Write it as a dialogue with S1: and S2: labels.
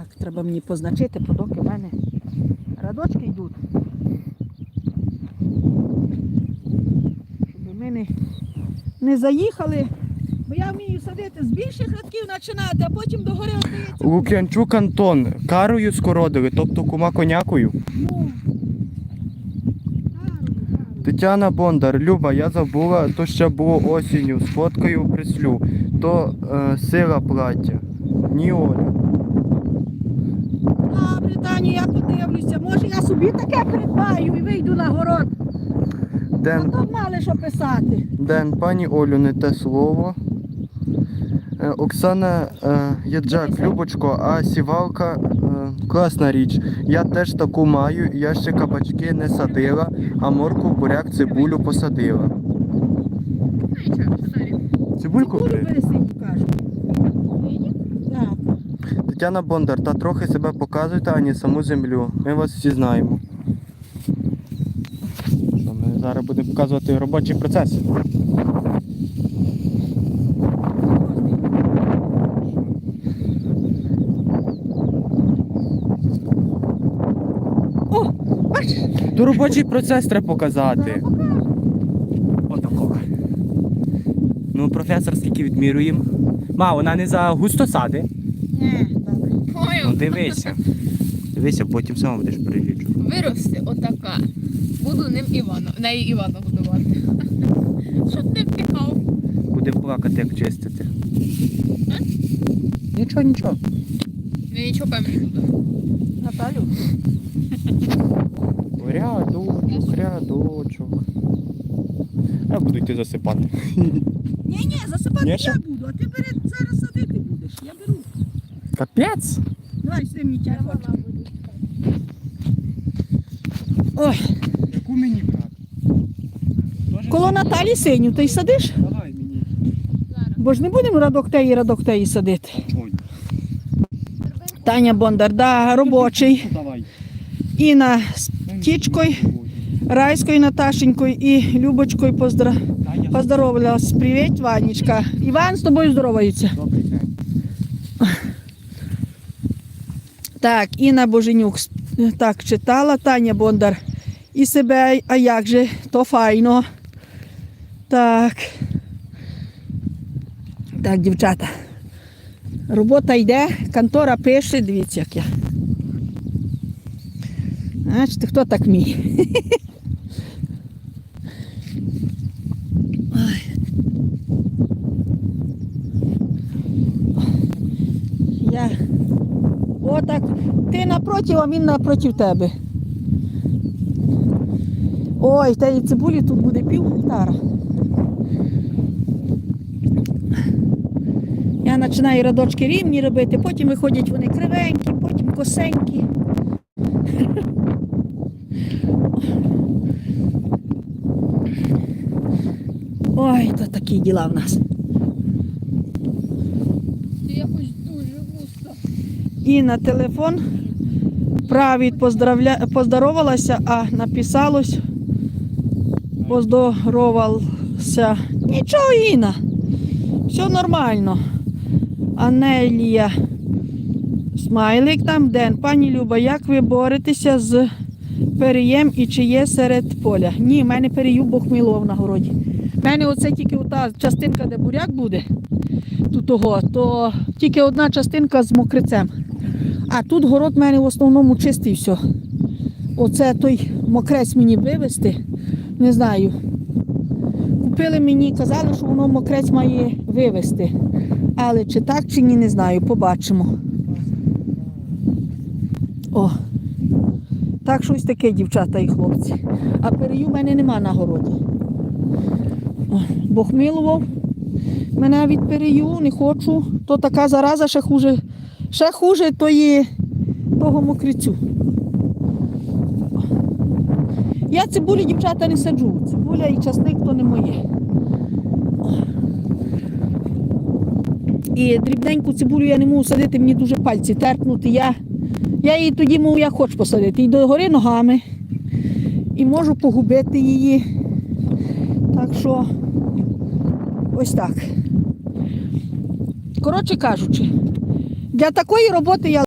S1: Так, треба мені позначити, поки в мене радочки йдуть. Щоб ми не, не заїхали. Бо я вмію садити з більших радків починати, а потім догори остається.
S2: Лук'янчук Антон карою скородили, тобто кума конякою.
S1: Ну.
S2: Тетяна Бондар, Люба, я забула, то ще було осінню, з фоткою прислю. То е, сила плаття. Ні Оля.
S1: Добре, Таню, я подивлюся. Може я собі таке придбаю і вийду на город. А
S2: Ден,
S1: то мали що писати.
S2: Ден, пані Олю, не те слово. Е, Оксана е, Яджак, Любочко, а сівалка е, класна річ. Я теж таку маю, я ще кабачки не садила, а морку, буряк, цибулю посадила. Цибульку?
S1: Кулю бери кажу.
S2: Тетяна Бондар, та трохи себе показуйте, а не саму землю. Ми вас всі знаємо. Що, ми зараз будемо показувати робочий процес.
S1: О, бачиш?
S2: То робочий процес треба показати. Отакого. Ну, професор, скільки відмірюємо? Ма, вона не за густо сади.
S1: Ні.
S2: Ну дивися. Дивися, потім сам будеш перелічувати.
S3: Виросте отака. Буду ним Івана. Неї Івана годувати. Щоб не втікав.
S2: Буде плакати, як чистити. Нічого, нічого.
S3: Він нічого певний буде.
S1: Наталю.
S2: Рядочок, рядочок. Я буду йти засипати.
S1: Ні, ні, засипати
S2: Ні,
S1: я
S2: що?
S1: буду, а ти бери зараз садити будеш. Я беру.
S2: Капець.
S1: Давай мені телефон. Ой,
S2: Яку мені брати?
S1: коло Наталі синю, ти й садиш?
S2: Давай мені.
S1: Бо ж не будемо радок теї, радок теї садити.
S2: Ой.
S1: Таня Бондар, да, робочий.
S2: Давай.
S1: Інна з Тічкою, Райською Наташенькою і Любочкою поздра... поздоровалась. Привіт, Ванечка. Іван з тобою здороваються.
S2: Добрий день.
S1: Так, Інна Боженюк так читала, Таня Бондар. І себе, а як же, то файно. Так. Так, дівчата. Робота йде, контора пише, дивіться, як я. Бачите, хто так вміє? Ой. Я Отак. Ти напроти, а він напроти тебе. Ой, та і цибулі тут буде пів гектара. Я починаю радочки рівні робити, потім виходять вони кривенькі, потім косенькі. Ой, то такі діла в нас.
S3: Ти якось дуже густо.
S1: І на телефон правід поздравля... поздоровалася, а написалось поздоровався. Нічого, Інна. Все нормально. Анелія. Смайлик там ден. Пані Люба, як ви боретеся з переєм і чи є серед поля? Ні, в мене перею Бог милував на городі. У мене оце тільки ота частинка, де буряк буде, тут того, то тільки одна частинка з мокрицем. А тут город в мене в основному чистий все. Оце той мокрець мені вивезти. Не знаю. Купили мені, казали, що воно мокрець має вивезти. Але чи так, чи ні, не знаю, побачимо. О. Так щось таке, дівчата і хлопці. А перею в мене нема на городі. Бог милував. Мене від перею не хочу. То така зараза ще хуже. Ще хуже тої, того мокрицю. Я цибулі, дівчата, не саджу. Цибуля і часник то не моє. І дрібненьку цибулю я не можу садити, мені дуже пальці терпнути. Я, я її тоді можу як хочу посадити. І догори ногами. І можу погубити її. Так що ось так. Коротше кажучи, для такої роботи я